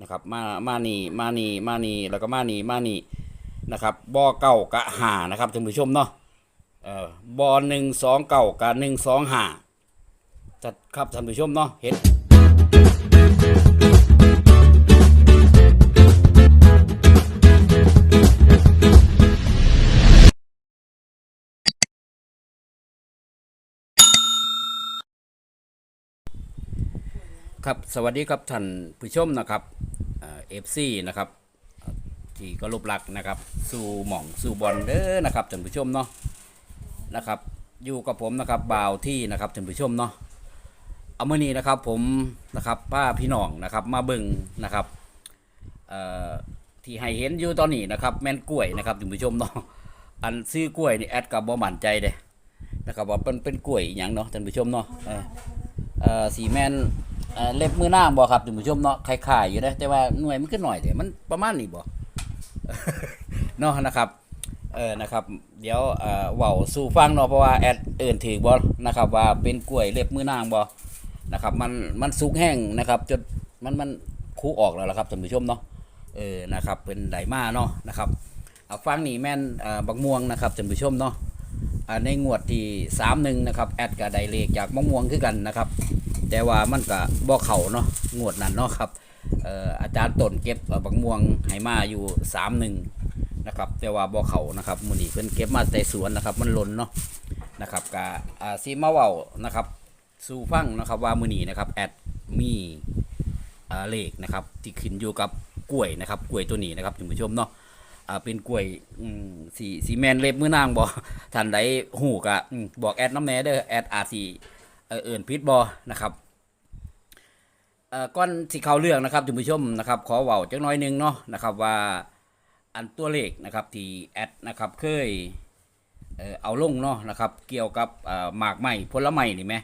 นะครับ มามานี่มานี่มานี่แล้วก็มานี่มานี่นะครับบ่อเก่ากะหานะครับท่านผู้ชมเนาะเอ่อบ่อหนึ่งสองเก่ากะหนึ่งสองหาจัดครับท่านผู้ชมเนาะเห็น ครับสวัสดีครับท่านผู้ชมนะครับเอฟซีนะครับที่ก็รูปลักษณ์นะครับสู่หม่องสู่บอลเด้อนะครับท่านผู้ชมเนาะนะครับอยู่กับผมนะครับบ่าวที่นะครับท่านผู้ชมเนาะเอามื่อนี้นะครับผมนะครับป้าพี่น้องนะครับมาเบิ่งนะครับที่ให้เห็นอยู่ตอนนี้นะครับแม่นกล้วยนะครับท่านผู้ชมเนาะอันซื้อกล้วยนี่แอดกับบ่มั่นใจเด้นะครับว่าเป็นเป็นกล้วยอย่างเนาะท่านผู้ชมเนาะ เอ่อสีแมนเอ่อเล็บมือนางบ่ครับท่านผู้ชมเนาะคล้ายๆอยู่นะแต่ว่าหน่วยมันขึ้นหน่อยแต่มันประมาณนี้บ่ เนาะนะครับเออนะครับ เดี๋ยวเอ่อเว้าสู่ฟังเนาะเพราะว่าแอดเอิ่นถือบ่นะครับ ว่าเป็นกล้วยเล็บมือนางบ่นะครับ มันมันสุกแห้งนะครับจนมันมันคูออกแล้วล่ะครับท่านผู้ชมเนาะเออนะครับเป็นไดมาเนาะนะครับเอาฟังนี่แม่นเอ่อบักม่วงนะครับท่านผู้ชมเนาะ ในงวดที่31นะครับแอดก็ไดเลขจากมะม่วงคือกันนะครับ แต่ว่ามันก็บ่เข้าเนาะงวดนั้นเนาะครับอาจารย์ต้นเก็บบักม่วงให้มาอยู่31นะครับแต่ว่าบ่อเข้านะครับมื้อนี้เพิ่นเก็บมาแต่สวนนะครับ มันล่นเนาะนะครับก็อ่าสิมาเว้านะครับสู่ฟังนะครับว่ามื้อนี้นะครับแอดมีอ่าเลขนะครับที่ขึ้นอยู่กับกล้วยนะครับกล้วยตัวนี้นะครับท่านผู้ชมเนาะ อ่าเป็นกล้วยอืมสีสีแมนเล็บมือนางบ่ท่านใดฮู้ก็อืมบอกแอดน้ำแหน่เด้อแอดอาสิเอ่อเอิ้นผิดบ่นะครับเอ่อก่อนสิเขาเรื่องนะครับท่านผู้ชมนะครับขอเว้าจักน้อยนึงเนาะนะครับว่าอันตัวเลขนะครับที่แอดนะครับเคยเอ่อเอาลงเนาะนะครับเกี่ยวกับเอ่อหมากไม้ผลไม้นี่แหม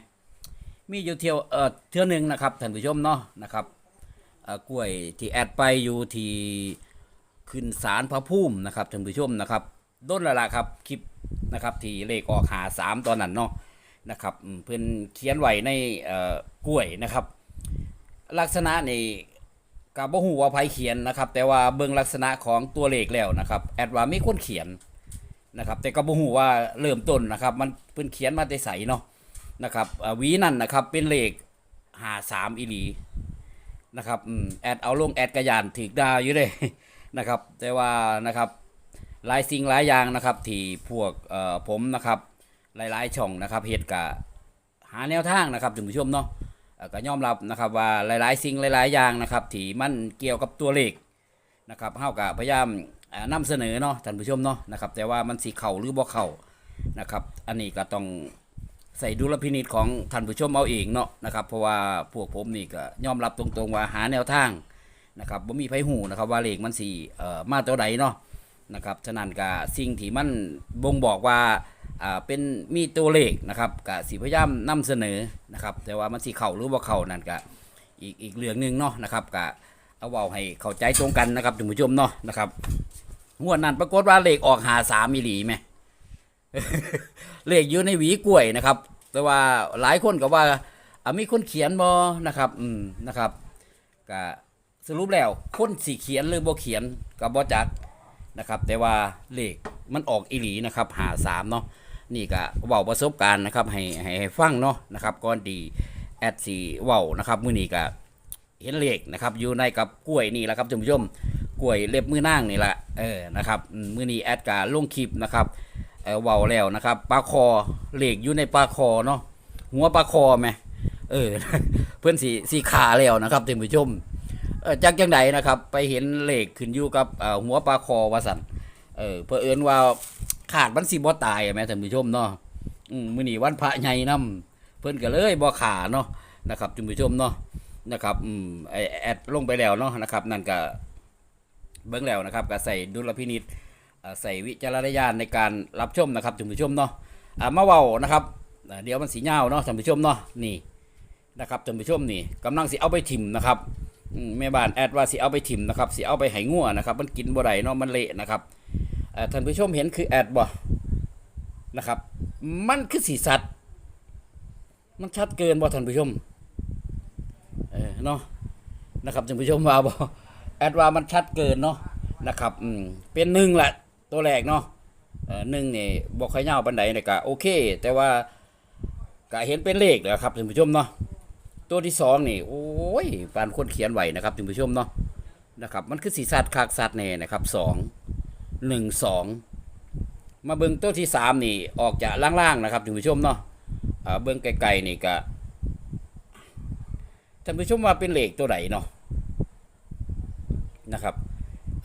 มีอยู่เที่ยวเอ่อเที่ยวหนึงนะครับท่านผู้ชมเนาะนะครับเอ่อกล้วยที่แอดไปอยู่ที่ ขึ้นศาลพระภูมินะครับท่านผู้ชมนะครับด้นละละครับคลิปนะครับที่เลขออกหาสามตอนนั้นเนาะนะครับเพิ่นเขียนไว้ในเอ่อกล้วยนะครับ ลักษณะนี่กับบ่ฮู้ว่าไผเขียนนะครับ แต่ว่าเบิ่งลักษณะของตัวเลขแล้วนะครับแอดว่าไมีคนเขียนนะครับ แต่ก็บ่ฮู้ว่าเริ่มต้นนะครับ มันเพิ่นเขียนมาแต่ไสเนาะนะครับวีนั่นนะครับเป็นเลข53อีหลีนะครับแอดเอาลงแอดกระยานถึกดาวอยู่เลย นะครับ แต่ว่านะครับหลายสิ่งหลายอย่างนะครับที่พวกเอ่อผมนะครับหลายๆช่องนะครับเฮ็ดกะหาแนวทางนะครับท่านผู้ชมเนาะก็ยอมรับนะครับว่าหลายๆสิ่งหลาย ๆ อย่างนะครับที่มันเกี่ยวกับตัวเลขนะครับเฮาก็พยายามเอ่อนำเสนอเนาะท่านผู้ชมเนาะนะครับ แต่ว่ามันสิเข้าหรือบ่เข้านะครับ อันนี้ก็ต้องใส่ดุลพินิจของท่านผู้ชมเอาเองเนาะนะครับ เพราะว่าพวกผมนี่ก็ยอมรับตรงๆว่าหาแนวทาง นะครับบ่มีไผหูนะครับว่าเลขมันสิเอ่อมาตัวใดเนาะนะครับฉะนั้นก็สิ่งที่มันบ่งบอกว่าอ่าเป็นมีตัวเลขนะครับกับสีพยายามนำเสนอนะครับ แต่ว่ามันสีเข่าหรือว่าเข่านั่นก็อีกอีกเรื่องหนึ่งเนาะนะครับกับเอาเว้าให้เข้าใจตรงกันนะครับท่านผู้ชมเนาะนะครับงวดนั้นปรากฏว่าเลขออกหาสามมิลลีไหมเลขอยู่ในหวีกล้วยนะครับ แต่ว่าหลายคนก็ว่าอ่ามีคนเขียนบอนะครับ อืมนะครับก็ สรุปแล้วคนสีเขียนหรือบ่เขียนก็บ่จักนะครับ แต่ว่าเลขมันออกอีหลีนะครับหาสามเนาะนี่ก็เว้าประสบการณ์นะครับให้ให้ให้ฟังเนาะนะครับก่อนดีแอดสีเว้านะครับมื้อนี้ก็เห็นเลขนะครับ อยู่ในกับกล้วยนี่แหละครับท่านผู้ชมกล้วยเล็บมือนางนี่แหละเออนะครับมื้อนี้แอดก็ลงคลิปนะครับเออเว้าแล้วนะครับปลาคอเลขอยู่ในปลาคอเนาะหัวปลาคอไหมเออเพื่อนสีสีขาแล้วนะครับท่านผู้ชม เออจากจังใดนะครับ ไปเห็นเหลขขึ้นอยู่กับหัวปลาคอวาสันเออเพื่อเอินว่าขาดมันสิบ่ตายแม่ท่านผู้ชมเนาะมื้อนี้วันพระใหญ่นํเพิ่นก็เลยบ่ขาเนาะนะครับท่านผู้ชมเนาะนะครับอืมไอแอดลงไปแล้วเนาะนะครับ นั่นก็เบิ่งแล้วนะครับก็ใส่ดุลพินิจเอ่อใส่วิจารณญาณในการรับชมนะครับท่านผู้ชมเนาะอ่ามาเว้านะครับ เดี๋ยวมันสิยาวเนาะท่านผู้ชมเนาะนี่นะครับท่านผู้ชมนี่กำลังสิเอาไปถิ่มนะครับ แม่บ้านแอดว่าสิเอาไปถิ่มนะครับสิเอาไปให้งัวนะครับมันกินบ่ได้เนาะมันเละนะครับท่านผู้ชมเห็นคือแอดบ่นะครับ มันคือสีสัตว์มันชัดเกินบ่ท่านผู้ชมเออเนาะนะครับท่านผู้ชมว่าบ่แอดว่ามันชัดเกินเนาะนะครับอืมเป็นหนึ่งแหละตัวแรกเนาะเออหนึ่งนี่บ่ค่อยยาปานใดนี่ก็โอเค แต่ว่าก็เห็นเป็นเลขแล้วครับท่านผู้ชมเนาะ ตัวที่สองนี่โอ้ยปานคนเขียนไหวนะครับท่านผู้ชมเนาะนะครับ มันคือสีสัตว์คักสัตว์แน่นะครับสองหนึ่งสองมาเบิ่งตัวที่สามนี่ออกจากล่างๆนะครับท่านผู้ชมเนาะเบิ่งไกลๆนี่ก็ท่านผู้ชมว่าเป็นเหล็กตัวไหนเนาะนะครับ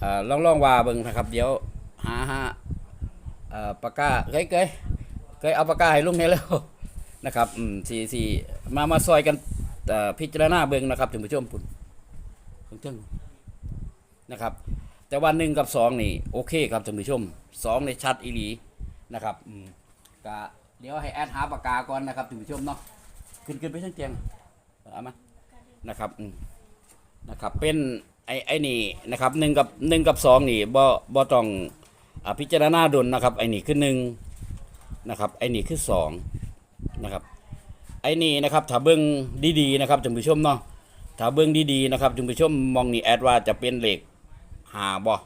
อลองลองว่าเบิ่งนะครับ เดี๋ยวหาหาเอ่อปากกาเคยเคยเคยเอาปากกาให้ลุงเนี่ยแล้วนะครับอืมสี่สี่มามาซอยกัน พิจารณาเบิ่งนะครับท่านผู้ชมพุ่นเพิ่งนะครับ แต่ว่าหนึ่งกับสองนี่โอเคครับท่านผู้ชมสองนี่ชัดอีหลีนะครับอืมก็เดี๋ยวให้แอดหาปากกาก่อนนะครับท่านผู้ชมเนาะขึ้นขึ้นไปทั้งเตียงเอามานะครับอืมนะครับเป็นไอ้ไอ้นี่นะครับหนึ่งกับหนึ่งกับสองนี่บ่บ่ต้องอพิจารณาดนนะครับไอ้นี่คือหนึ่งนะครับไอ้นี่คือสองนะครับ ไอ้นี่นะครับถ้าเบิ้งดีๆนะครับท่านผู้ชมเนาะถ้าเบิ้งดีๆนะครับท่านผู้ชมมองนี่แอดว่าจะเป็นเหล็กหาบ่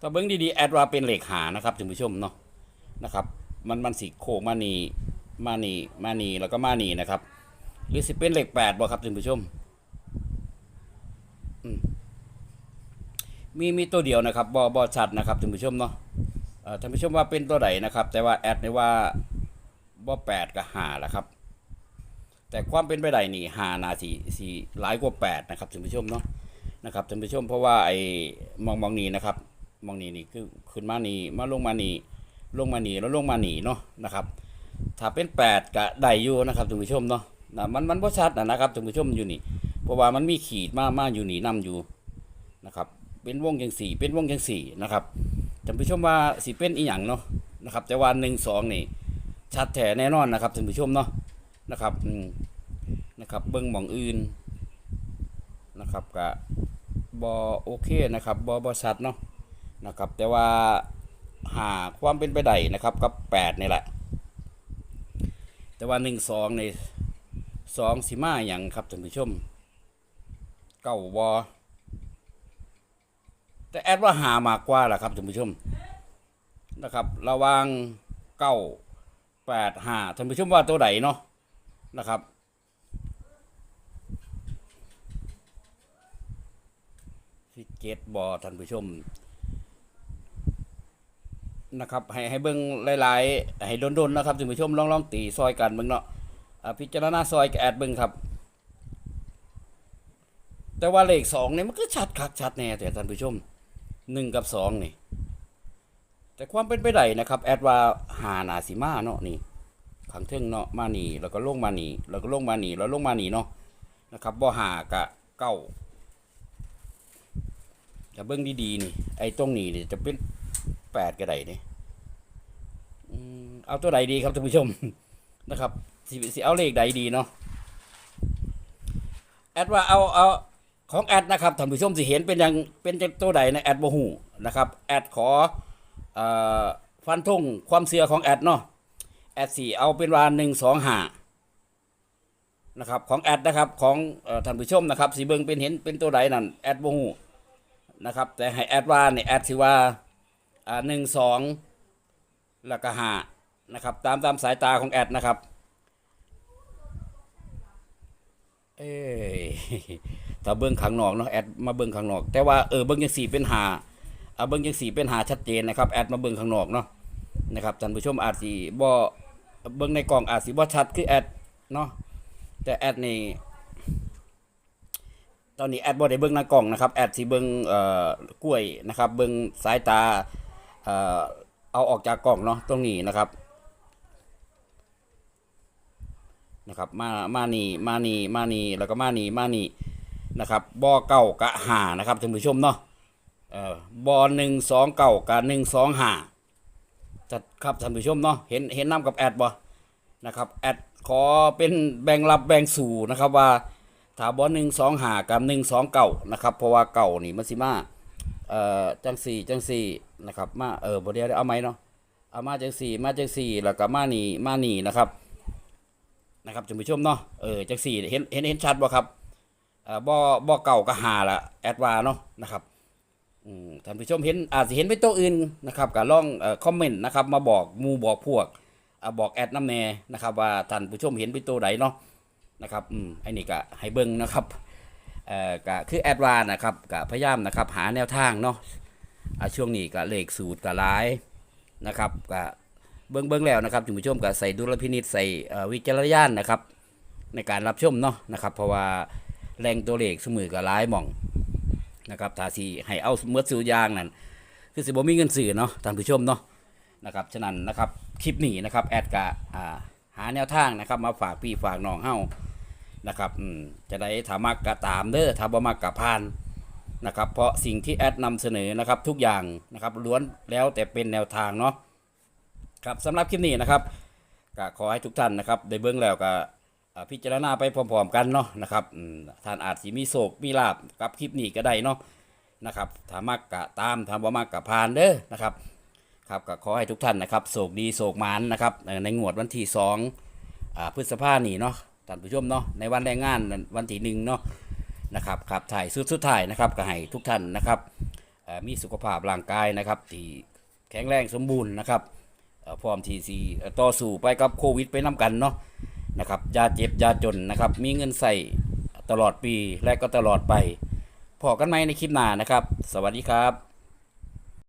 ถ้าเบิ้งดีๆแอดว่าเป็นเหล็กหานะครับท่านผู้ชมเนาะนะครับ มันมันสีโค้งมานี่มานี่มานีแล้วก็มานีนะครับหรือสิเป็นเหลขแปดบ่ครับท่านผู้ชมมีมีตัวเดียวนะครับบ่บ่ชัดนะครับท่านผู้ชมเนาะ ท่านผู้ชมว่าเป็นตัวไหนนะครับ แต่ว่าแอดนี่ว่าบ่แปดกับหาแหละครับ แต่ความเป็นไปได้นี่หานาสีสีหลายกว่าแปดนะครับท่านผู้ชมเนาะนะครับท่านผู้ชมเพราะว่าไอ้มองมองนี้นะครับ มองนี้นี่คือขึ้นมานี่มาลงมานี่ลงมาหนีแล้วลงมาหนีเนาะนะครับ ถ้าเป็นแปดก็ไดอยู่นะครับท่านผู้ชมเนาะนะมันมันบ่ชัดนะนะครับท่านผู้ชมอยู่นี่เพราะว่ามันมีขีดมามาอยู่นี่นํอยู่นะครับ เป็นวงจังสี่เป็นวงจังสี่นะครับ ท่านผู้ชมว่าสิเป็นอีหยังเนาะนะครับ แต่ว่าหนึ่งสองนี่ชัดแท้แน่นอนนะครับท่านผู้ชมเนาะนะครับอืมนะครับ เบิ้งหมองอื่นนะครับก็บอโอเคนะครับบอบอชัดเนาะนะครับ แต่ว่าหาความเป็นไปได้นะครับกับแปดนี่แหละ แต่ว่าหนึ่งสองในสองสิมาอย่างครับท่านผู้ชมเก้าวอ แต่แอดว่าหามากกว่าแหละครับท่านผู้ชมนะครับ ระวังเก้าแปดห้าท่านผู้ชมว่าตัวไหนเนาะนะครับสิเจ็ดบอท่านผู้ชมนะครับให้ให้เบิ่งหลายๆ ให้ดนๆนะครับท่านผู้ชมลองลองตีซอยกันเบิ่งเนาะพิจารณาซอยกับแอดเบิ่งครับ แต่ว่าเลขสองเนี่ยมันก็ชัดคักชัดแน่แต่ท่านผู้ชม หนึ่งกับสองนี่ แต่ความเป็นไปได้นะครับ แอดว่าหาหนาสีมาเนาะนี่ขังเทิงเนาะมานีแล้วก็ลงมานีแล้วก็ลงมานีแล้วลงมานีเนาะนะครับบ่หากะเก้าจะเบิ่งดีๆนี่ ไอ้ตรงนี้นี่จะเป็นแปดก็ได้นี่อืมเอาตัวใดดีครับท่านผู้ชมนะครับสิสิเอาเลขใดดีเนาะแอดว่าเอาเอา ของแอดนะครับท่านผู้ชมสิเห็นเป็นอย่างเป็นตัวใดในแอดโมหูนะครับแอดขออฟันธงความเสื่อของแอดเนาะแอดสี่เอาเป็นว่าหนึ่งสองห้านะครับของแอดนะครับของอท่านผู้ชมนะครับสีเบิงเป็นเห็นเป็นตัวใดนั่นแอดโมหูนะครับแต่ให้แอดว่าเนี่ยแอดสิว่าอ่าหนึ่งสองแล้วก็ห้านะครับตามตามสายตาของแอดนะครับเอ้ย ถ้าเบิ้งข้างนอกเนาะแอดมาเบิ้งข้างนอก แต่ว่าเออเบิ้งยังสี่เป็นหาเอาเบิ้งยังสี่เป็นหาชัดเจนนะครับแอดมาเบิ้งข้างนอกเนาะนะครับท่านผู้ชมอาจสิบ่เบิ้งในกล่องอาจสิบ่ชัดคือแอดเนาะแต่แอดนี่ตอนนี้แอดบ่ได้เบิ่งหน้ากล่องนะครับแอดสิเบิ่งเอ่อกล้วยนะครับเบิ่งสายตาเอ่อเอาออกจากกล่องเนาะตรงนี้นะครับนะครับมามานี่มานี่มานี่แล้วก็มานี่มานี่ นะครับบ่อเก้ากะหานะครับท่านผู้ชมเนาะเอ่อบ่อหนึ่งสองเก้ากะหนึ่งสองหาจัดครับท่านผู้ชมเนาะเห็นเห็นน้ำกับแอดบ่นะครับแอดขอเป็นแบ่งรับแบ่งสู่นะครับว่าถาบอหนึ่งสองหากับหนึ่งสองเก่านะครับเพราะว่าเก่านี่มันสิมาเอ่อจังสี่จังสี่นะครับมาเออบเดียวเอาไหมเนาะเอามาจังสี่มาจังสี่แล้วก็มาหนีมาหนีนะครับนะครับท่านผู้ชมเนาะเออจังสี่เห็นเห็นเห็นชัดบ่ครับ อ่อบ่บ่เก่าก็หาละแอดวาเนาะนะครับท่านผู้ชมเห็นอาจจะเห็นเป็นตัวอื่นนะครับก็ลองอคอมเมนต์นะครับมาบอกมูบอกพวกอบอกแอดน้ำแน่นะครับว่าท่านผู้ชมเห็นเป็นตัวใดเนาะนะครับอืมไอ้นี่ก็ให้เบิ่งนะครับเอ่อก็คือแอดวานะครับก็พยายามนะครับหาแนวทางเนาะช่วงนี้ก็เลขสูตรก็หลายนะครับก็เบิ่งเบิ่งแล้วนะครับท่านผู้ชมก็ใส่ดุลพินิจใส่วิจารณญาณนะครับในการรับชมเนาะนะครับเพราะว่า แรงตัวเลขสมือกับร้ายหม่องนะครับถ้าสิให้เอาเมื่อซื้อยางนั่นคือสิบ่มีเงินซื้อเนาะท่านผู้ชมเนาะนะครับฉะนั้นนะครับคลิปนี้นะครับแอดกะหาแนวทางนะครับ มาฝากพี่ฝากน้องเฮานะครับจะได้ถามักกะตามเด้อถ้าบ่มักกะพานนะครับเพราะสิ่งที่แอดนำเสนอนะครับทุกอย่างนะครับล้วนแล้วแต่เป็นแนวทางเนาะครับสำหรับคลิปนี้นะครับก็ขอให้ทุกท่านนะครับได้เบิ่งแล้วก็ พิจารณาไปพร้อมๆกันเนาะนะครับท่านอาจสิมีโศกมีลาบกับคลิปนี้ก็ได้เนาะนะครับถามักกะตามถ้าบ่มักกะพานเด้อนะครับครับก็ขอให้ทุกท่านนะครับโศกดีโศกมานนะครับในงวดวันที่2อ่าพฤษภาหนี่เนาะท่านผู้ชมเนาะในวันแรงงานวันที่หนึ่งเนาะนะครับครับถ่ายสุดสุดท้ายนะครับก็ให้ทุกท่านนะครับมีสุขภาพร่างกายนะครับที่แข็งแรงสมบูรณ์นะครับพร้อมที่สิเอ่อต่อสู้ไปกับโควิดไปนํกันเนาะ นะครับยาเจ็บยาจนนะครับ มีเงินใส่ตลอดปีและก็ตลอดไปพอกันไหมในคลิปหน้านะครับ สวัสดีครับ